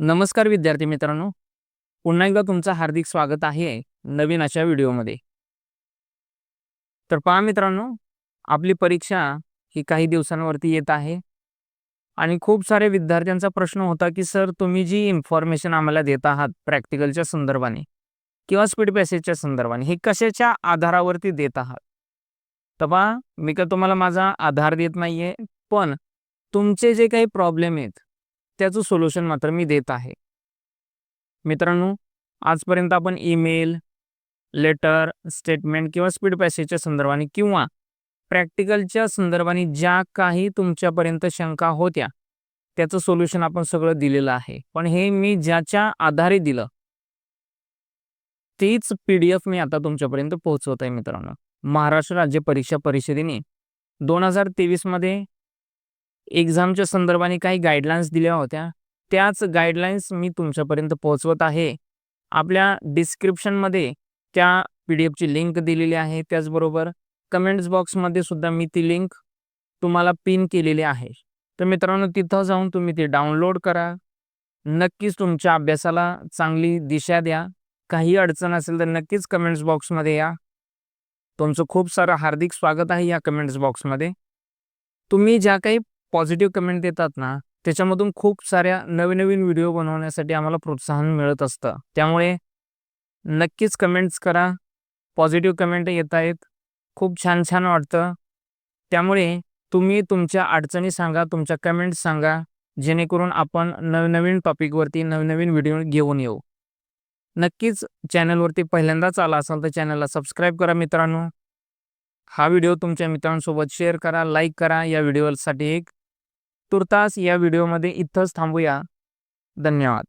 नमस्कार विद्यार्थी मित्रांनो. पुन्हा एकदा तुमचं हार्दिक स्वागत आहे नवीन अशा व्हिडिओमध्ये. तर पहा मित्रांनो आपली परीक्षा ही काही दिवसांवरती येत आहे. आणि खूप सारे विद्यार्थ्यांचा प्रश्न होता की सर तुम्ही जी इन्फॉर्मेशन आम्हाला देत आहात प्रॅक्टिकलच्या संदर्भाने किंवा स्पीड पॅसेजच्या संदर्भाने हे कशाच्या आधारावरती देत आहात? तर पहा मी का तुम्हाला माझा आधार देत नाही आहे पण तुमचे जे काही प्रॉब्लेम आहेत त्याचं सोल्युशन मात्र मी देत आहे. मित्रांनो आजपर्यंत आपण ईमेल लेटर स्टेटमेंट किंवा स्पीड पॅसेजच्या संदर्भाने किंवा प्रॅक्टिकलच्या संदर्भाने ज्या काही तुमच्यापर्यंत शंका होत्या त्याचं सोल्युशन आपण सगळं दिलेलं आहे. पण हे मी ज्याच्या आधारे दिलं तीच पी डी एफ मी आता तुमच्यापर्यंत पोहोचवत आहे मित्रांनो. महाराष्ट्र राज्य परीक्षा परिषदेने दोन हजार तेवीसमध्ये एक्झामच्या संदर्भाने काही गाईडलाईन्स दिल्या होत्या. त्याच गाईडलाईन्स मी तुमच्यापर्यंत पोहोचवत आहे. आपल्या डिस्क्रिप्शनमध्ये त्या पी डी एफची लिंक दिलेली आहे. त्याचबरोबर कमेंट्स बॉक्समध्ये सुद्धा मी ती लिंक तुम्हाला पिन केलेली आहे. तर मित्रांनो तिथं जाऊन तुम्ही ती डाउनलोड करा. नक्कीच तुमच्या अभ्यासाला चांगली दिशा द्या. काही अडचण असेल तर नक्कीच कमेंट्स बॉक्समध्ये या. तुमचं खूप सारं हार्दिक स्वागत आहे या कमेंट्स बॉक्समध्ये तुम्ही ज्या काही पॉझिटिव्ह कमेंट देतात ना त्याच्यामधून खूप साऱ्या नवीन नवीन व्हिडिओ बनवण्यासाठी आम्हाला प्रोत्साहन मिळत असतं. त्यामुळे नक्कीच कमेंट्स करा. पॉझिटिव्ह कमेंट येत आहेत. खूप छान छान वाटतं. त्यामुळे तुम्ही तुमच्या अडचणी सांगा तुमच्या कमेंट्स सांगा जेणेकरून आपण नवनवीन टॉपिकवरती नवनवीन व्हिडिओ घेऊन येऊ. नक्कीच चॅनलवरती पहिल्यांदाच आला असाल तर चॅनलला सबस्क्राईब करा मित्रांनो. हा व्हिडिओ तुमच्या मित्रांसोबत शेअर करा लाईक करा. या व्हिडिओसाठी एक तुर्तास या व्हिडिओमध्ये इथंच थांबूया. धन्यवाद.